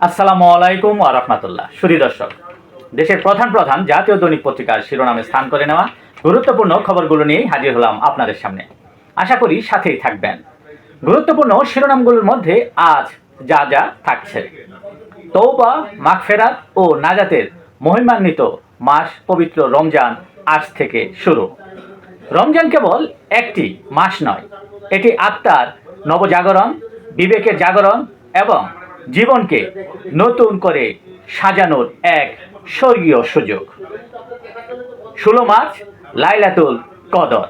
আসসালামু আলাইকুম আ রহমতুল্লাহ। সুরী দর্শক, দেশের প্রধান প্রধান জাতীয় দৈনিক পত্রিকার শিরোনামে স্থান করে নেওয়া গুরুত্বপূর্ণ খবরগুলো নিয়েই হাজির হলাম আপনাদের সামনে। আশা করি সাথেই থাকবেন। গুরুত্বপূর্ণ শিরোনামগুলোর মধ্যে আজ যা যা থাকছে। তৌবা মাগফেরাত ও নাজাতের মহিমান্বিত মাস পবিত্র রমজান আজ থেকে শুরু। রমজান কেবল একটি মাস নয়, এটি আত্মার নবজাগরণ, বিবেকের জাগরণ এবং জীবনকে নতুন করে সাজানোর এক স্বর্গীয় সুযোগ। ষোলো মার্চ, লাইলাতুল কদর।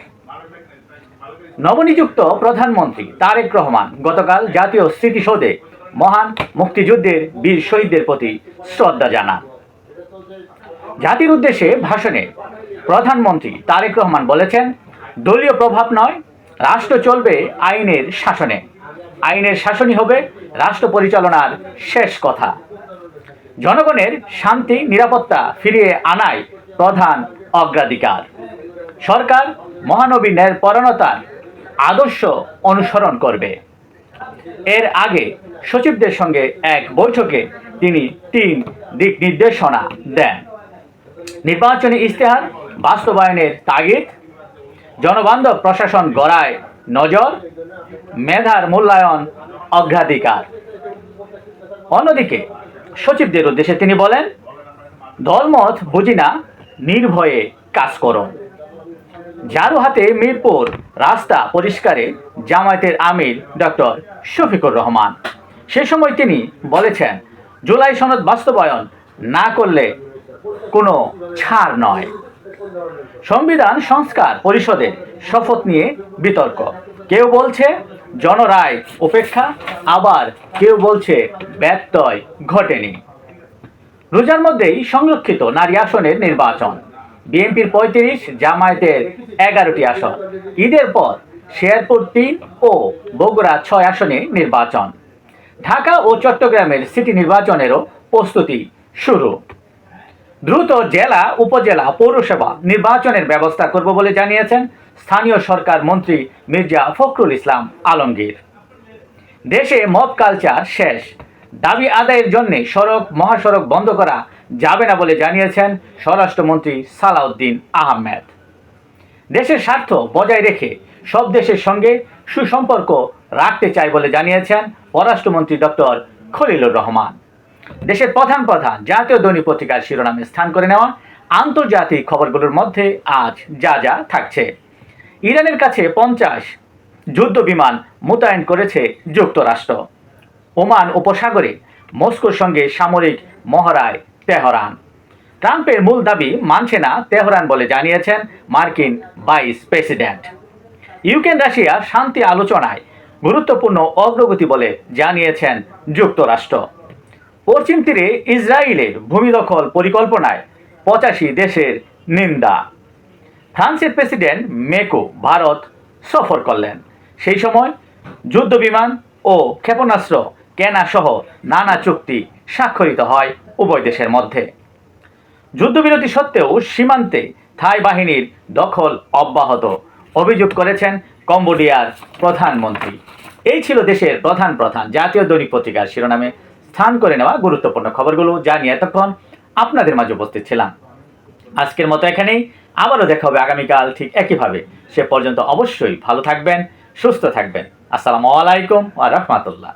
নবনিযুক্ত প্রধানমন্ত্রী তারেক রহমান গতকাল জাতীয় স্মৃতিসৌধে মহান মুক্তিযুদ্ধের বীর শহীদদের প্রতি শ্রদ্ধা জানান। জাতির উদ্দেশ্যে ভাষণে প্রধানমন্ত্রী তারেক রহমান বলেছেন, দলীয় প্রভাব নয়, রাষ্ট্র চলবে আইনের শাসনে। আইনের শাসনই হবে রাষ্ট্র পরিচালনার শেষ কথা। জনগণের শান্তি, নিরাপত্তা ফিরিয়ে আনাই প্রধান অগ্রাধিকার। সরকার মহানবী পরণতার আদর্শ অনুসরণ করবে। এর আগে সচিবদের সঙ্গে এক বৈঠকে তিনি তিন দিক নির্দেশনা দেন। নির্বাচনী ইশতেহার, বাস্তবায়নের তাগিদ, জনবান্ধব প্রশাসন গড়ায় নজর, মেধার মূল্যায়ন অগ্রাধিকার। অন্যদিকে, সচিবদের উদ্দেশ্যে তিনি বলেন দলমত বুঝি না নির্ভয়ে কাজ করো। ঝাড়ু হাতে মিরপুর রাস্তা পরিষ্কারে জামায়াতের আমির ডক্টর শফিকুর রহমান। সে সময় তিনি বলেছেন, জুলাই সনদ বাস্তবায়ন না করলে কোনো ছাড় নয়। সংবিধান সংস্কার পরিষদের শপথ নিয়ে বিতর্ক। কেউ বলছে জনরায় উপেক্ষা, আবার কেউ বলছে ব্যত্যয় ঘটেনি। রোজার মধ্যেই সংরক্ষিত নারী আসনের নির্বাচন। বিএনপির পঁয়ত্রিশ, জামায়াতের এগারোটি আসন। ঈদের পর শেরপুর তিন ও বগুড়া ছয় আসনে নির্বাচন। ঢাকা ও চট্টগ্রামের সিটি নির্বাচনেরও প্রস্তুতি শুরু। দ্রুত জেলা, উপজেলা, পৌরসভা নির্বাচনের ব্যবস্থা করব বলে জানিয়েছেন স্থানীয় সরকার মন্ত্রী মির্জা ফখরুল ইসলাম আলমগীর। দেশে মদ কালচার শেষ। দাবি আদায়ের জন্য সড়ক, মহাসড়ক বন্ধ করা যাবে না বলে জানিয়েছেন স্বরাষ্ট্রমন্ত্রী সালাউদ্দিন আহমেদ। দেশের স্বার্থ বজায় রেখে সব দেশের সঙ্গে সুসম্পর্ক রাখতে চাই বলে জানিয়েছেন পররাষ্ট্রমন্ত্রী ডক্টর খলিলুর রহমান। দেশের প্রধান প্রধান জাতীয় দৈনিক পত্রিকার শিরোনামে স্থান করে নেওয়া আন্তর্জাতিক খবরগুলোর মধ্যে আজ যা যা থাকছে। ইরানের কাছে পঞ্চাশ যুদ্ধ বিমান মোতায়েন করেছে যুক্তরাষ্ট্র। ওমান উপসাগরে মস্কোর সঙ্গে সামরিক মহড়ায় তেহরান। ট্রাম্পের মূল দাবি মানছে না তেহরান বলে জানিয়েছেন মার্কিন ভাইস প্রেসিডেন্ট। ইউক্রেন রাশিয়া শান্তি আলোচনায় গুরুত্বপূর্ণ অগ্রগতি বলে জানিয়েছেন যুক্তরাষ্ট্র। পশ্চিম তীরে ইসরায়েলের ভূমি দখল পরিকল্পনায় পঁচাশি দেশের নিন্দা। ফ্রান্সের প্রেসিডেন্ট মেকো ভারত সফর করলেন। সেই সময় যুদ্ধ বিমান ও ক্ষেপণাস্ত্র কেনা সহ নানা চুক্তি স্বাক্ষরিত হয় উভয় দেশের মধ্যে। যুদ্ধবিরতি সত্ত্বেও সীমান্তে থাই বাহিনীর দখল অব্যাহত অভিযোগ করেছেন কম্বোডিয়ার প্রধানমন্ত্রী। এই ছিল দেশের প্রধান প্রধান জাতীয় দৈনিক পত্রিকার শিরোনামে। স্থান করে নেওয়া গুরুত্বপূর্ণ খবরগুলো যা নিয়ে এতক্ষণ আপনাদের মাঝে উপস্থিত ছিলাম। আজকের মতো এখানেই। আবারও দেখা হবে আগামীকাল ঠিক একইভাবে। সে পর্যন্ত অবশ্যই ভালো থাকবেন, সুস্থ থাকবেন। আসসালামু আলাইকুম আ রহমাতুল্লাহ।